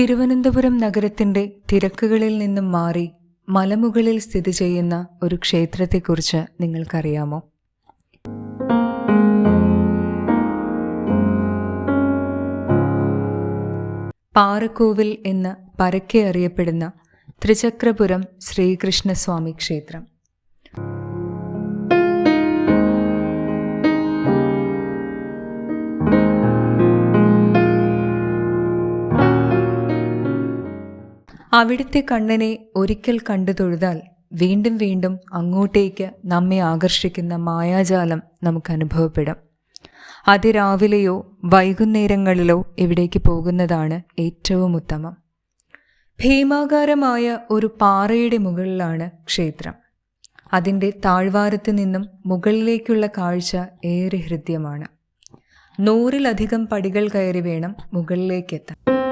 തിരുവനന്തപുരം നഗരത്തിന്റെ തിരക്കുകളിൽ നിന്നും മാറി മലമുകളിൽ സ്ഥിതി ചെയ്യുന്ന ഒരു ക്ഷേത്രത്തെക്കുറിച്ച് നിങ്ങൾക്കറിയാമോ? പാറക്കോവിൽ എന്ന് പരക്കെ അറിയപ്പെടുന്ന ത്രിചക്രപുരം ശ്രീകൃഷ്ണസ്വാമി ക്ഷേത്രം. അവിടുത്തെ കണ്ണനെ ഒരിക്കൽ കണ്ടു തൊഴുതാൽ വീണ്ടും വീണ്ടും അങ്ങോട്ടേക്ക് നമ്മെ ആകർഷിക്കുന്ന മായാജാലം നമുക്ക് അനുഭവപ്പെടാം. അതിരാവിലെയോ വൈകുന്നേരങ്ങളിലോ ഇവിടേക്ക് പോകുന്നതാണ് ഏറ്റവും ഉത്തമം. ഭീമാകാരമായ ഒരു പാറയുടെ മുകളിലാണ് ക്ഷേത്രം. അതിന്റെ താഴ്വാരത്ത് നിന്നും മുകളിലേക്കുള്ള കാഴ്ച ഏറെ ഹൃദ്യമാണ്. നൂറിലധികം പടികൾ കയറി വേണം മുകളിലേക്കെത്താൻ.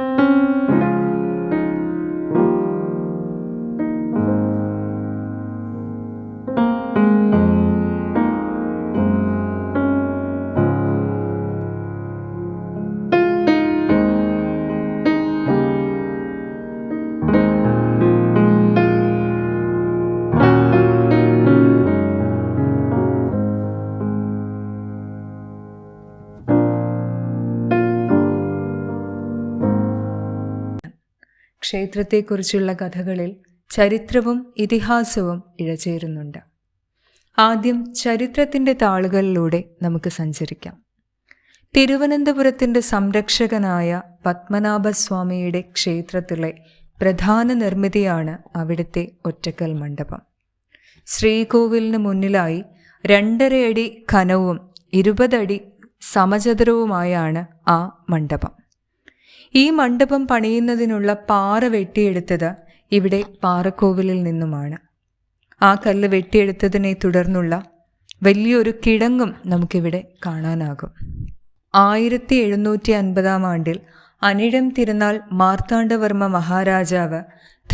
ക്ഷേത്രത്തെക്കുറിച്ചുള്ള കഥകളിൽ ചരിത്രവും ഇതിഹാസവും ഇഴചേരുന്നുണ്ട്. ആദ്യം ചരിത്രത്തിന്റെ താളുകളിലൂടെ നമുക്ക് സഞ്ചരിക്കാം. തിരുവനന്തപുരത്തിന്റെ സംരക്ഷകനായ പത്മനാഭസ്വാമിയുടെ ക്ഷേത്രത്തിലെ പ്രധാന നിർമ്മിതിയാണ് അവിടുത്തെ ഒറ്റക്കൽ മണ്ഡപം. ശ്രീകോവിലിന് മുന്നിലായി രണ്ടരയടി ഘനവും ഇരുപതടി സമചതുരവുമായാണ് ആ മണ്ഡപം. ഈ മണ്ഡപം പണിയുന്നതിനുള്ള പാറ വെട്ടിയെടുത്തത് ഇവിടെ പാറക്കോവിലിൽ നിന്നുമാണ്. ആ കല്ല് വെട്ടിയെടുത്തതിനെ തുടർന്നുള്ള വലിയൊരു കിടങ്ങും നമുക്കിവിടെ കാണാനാകും. ആയിരത്തി എഴുന്നൂറ്റി അൻപതാം ആണ്ടിൽ അനിഴം തിരുനാൾ മാർത്താണ്ഡവർമ്മ മഹാരാജാവ്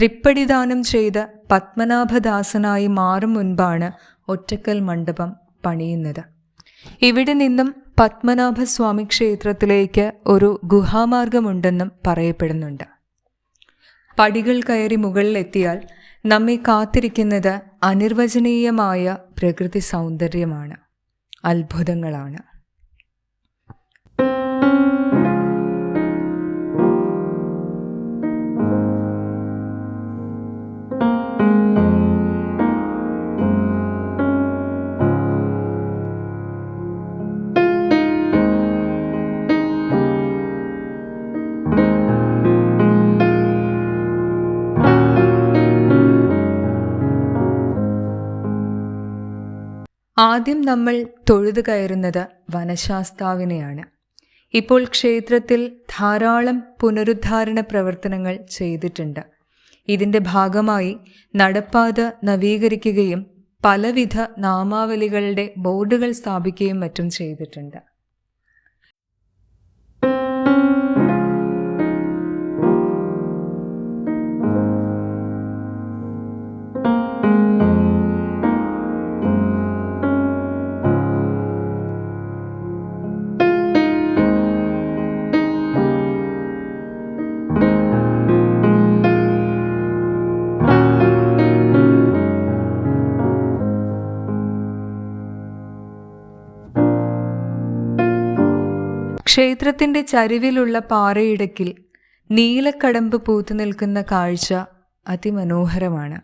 തൃപ്പടിദാനം ചെയ്ത പത്മനാഭദാസനായി മാറും മുൻപാണ് ഒറ്റക്കൽ മണ്ഡപം പണിയുന്നത്. ഇവിടെ നിന്നും പത്മനാഭസ്വാമി ക്ഷേത്രത്തിലേക്ക് ഒരു ഗുഹാമാർഗമുണ്ടെന്നും പറയപ്പെടുന്നുണ്ട്. പടികൾ കയറി മുകളിലെത്തിയാൽ നമ്മെ കാത്തിരിക്കുന്നത് അനിർവചനീയമായ പ്രകൃതി സൗന്ദര്യമാണ് അത്ഭുതങ്ങളാണ്. ആദ്യം നമ്മൾ തൊഴുതു കയറുന്നത് വനശാസ്താവിനെയാണ്. ഇപ്പോൾ ക്ഷേത്രത്തിൽ ധാരാളം പുനരുദ്ധാരണ പ്രവർത്തനങ്ങൾ ചെയ്തിട്ടുണ്ട്. ഇതിന്റെ ഭാഗമായി നടപ്പാത നവീകരിക്കുകയും പലവിധ നാമാവലികളുടെ ബോർഡുകൾ സ്ഥാപിക്കുകയും മറ്റും ചെയ്തിട്ടുണ്ട്. ക്ഷേത്രത്തിന്റെ ചരിവിലുള്ള പാറയിടക്കിൽ നീലക്കടമ്പ് പൂത്തു നിൽക്കുന്ന കാഴ്ച അതിമനോഹരമാണ്.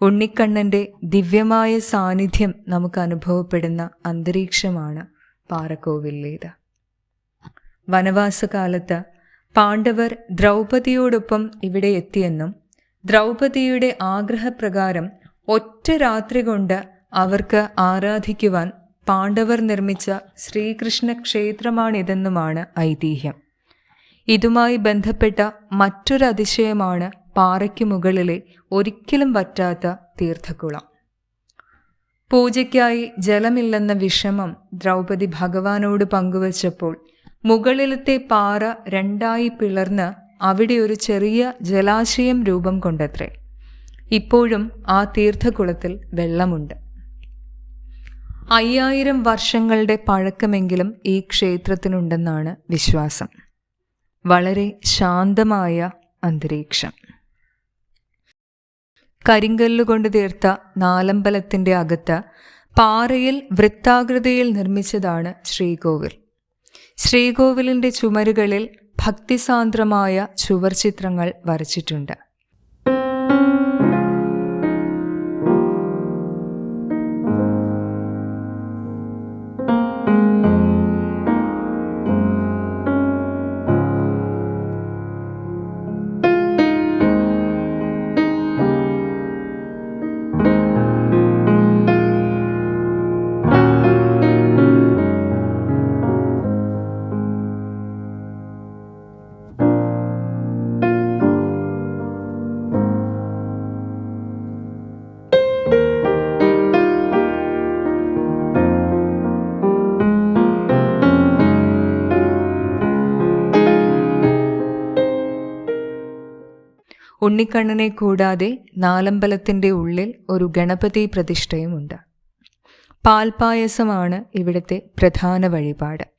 ഉണ്ണിക്കണ്ണന്റെ ദിവ്യമായ സാന്നിധ്യം നമുക്ക് അനുഭവപ്പെടുന്ന അന്തരീക്ഷമാണ് പാറക്കോവിലേത്. വനവാസകാലത്ത് പാണ്ഡവർ ദ്രൗപതിയോടൊപ്പം ഇവിടെ എത്തിയെന്നും ദ്രൗപതിയുടെ ആഗ്രഹപ്രകാരം ഒറ്റ രാത്രി കൊണ്ട് അവർക്ക് ആരാധിക്കുവാൻ പാണ്ഡവർ നിർമ്മിച്ച ശ്രീകൃഷ്ണ ക്ഷേത്രമാണിതെന്നുമാണ് ഐതിഹ്യം. ഇതുമായി ബന്ധപ്പെട്ട മറ്റൊരു അതിശയമാണ് പാറയ്ക്ക് മുകളിലെ ഒരിക്കലും വറ്റാത്ത തീർത്ഥക്കുളം. പൂജയ്ക്കായി ജലമില്ലെന്ന വിഷമം ദ്രൗപദി ഭഗവാനോട് പങ്കുവച്ചപ്പോൾ മുകളിലത്തെ പാറ രണ്ടായി പിളർന്ന് അവിടെ ഒരു ചെറിയ ജലാശയം രൂപം കൊണ്ടത്രേ. ഇപ്പോഴും ആ തീർത്ഥകുളത്തിൽ വെള്ളമുണ്ട്. അയ്യായിരം വർഷങ്ങളുടെ പഴക്കമെങ്കിലും ഈ ക്ഷേത്രത്തിനുണ്ടെന്നാണ് വിശ്വാസം. വളരെ ശാന്തമായ അന്തരീക്ഷം. കരിങ്കല്ലുകൊണ്ട് തീർത്ത നാലമ്പലത്തിന്റെ അകത്ത് പാറയിൽ വൃത്താകൃതിയിൽ നിർമ്മിച്ചതാണ് ശ്രീകോവിൽ. ശ്രീകോവിലിന്റെ ചുമരുകളിൽ ഭക്തിസാന്ദ്രമായ ചുവർചിത്രങ്ങൾ വരച്ചിട്ടുണ്ട്. ഉണ്ണിക്കണ്ണനെ കൂടാതെ നാലമ്പലത്തിന്റെ ഉള്ളിൽ ഒരു ഗണപതി പ്രതിഷ്ഠയുമുണ്ട്. പാൽപായസമാണ് ഇവിടുത്തെ പ്രധാന വഴിപാട്.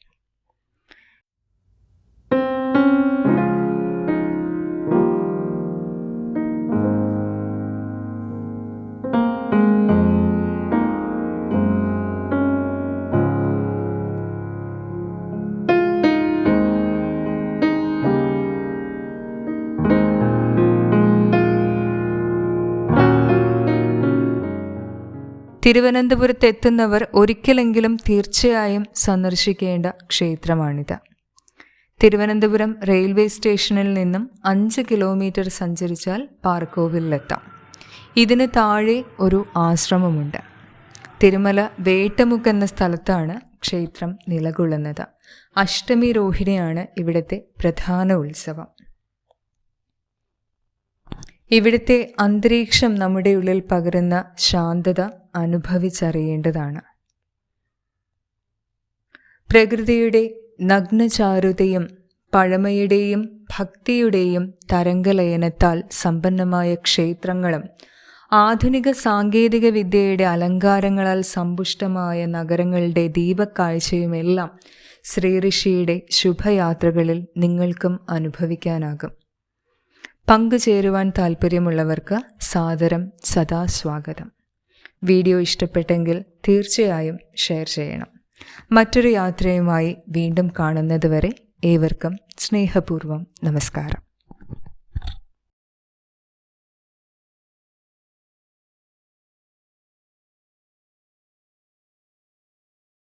തിരുവനന്തപുരത്ത് എത്തുന്നവർ ഒരിക്കലെങ്കിലും തീർച്ചയായും സന്ദർശിക്കേണ്ട ക്ഷേത്രമാണിത്. തിരുവനന്തപുരം റെയിൽവേ സ്റ്റേഷനിൽ നിന്നും അഞ്ച് കിലോമീറ്റർ സഞ്ചരിച്ചാൽ പാർക്കോവിലെത്താം. ഇതിന് താഴെ ഒരു ആശ്രമമുണ്ട്. തിരുമല വേട്ടമുക്ക് എന്ന സ്ഥലത്താണ് ക്ഷേത്രം നിലകൊള്ളുന്നത്. അഷ്ടമി രോഹിണിയാണ് ഇവിടുത്തെ പ്രധാന ഉത്സവം. ഇവിടുത്തെ അന്തരീക്ഷം നമ്മുടെ ഉള്ളിൽ പകരുന്ന ശാന്തത അനുഭവിച്ചറിയേണ്ടതാണ്. പ്രകൃതിയുടെ നഗ്നചാരുതയും പഴമയുടെയും ഭക്തിയുടെയും തരംഗലയനത്താൽ സമ്പന്നമായ ക്ഷേത്രങ്ങളും ആധുനിക സാങ്കേതിക വിദ്യയുടെ അലങ്കാരങ്ങളാൽ സമ്പുഷ്ടമായ നഗരങ്ങളുടെ ദീപക്കാഴ്ചയുമെല്ലാം ശ്രീഋഷിയുടെ ശുഭയാത്രകളിൽ നിങ്ങൾക്കും അനുഭവിക്കാനാകും. പങ്കുചേരുവാൻ താൽപ്പര്യമുള്ളവർക്ക് സാദരം സദാ സ്വാഗതം. വീഡിയോ ഇഷ്ടപ്പെട്ടെങ്കിൽ തീർച്ചയായും ഷെയർ ചെയ്യണം. മറ്റൊരു യാത്രയുമായി വീണ്ടും കാണുന്നതുവരെ ഏവർക്കും സ്നേഹപൂർവം നമസ്കാരം.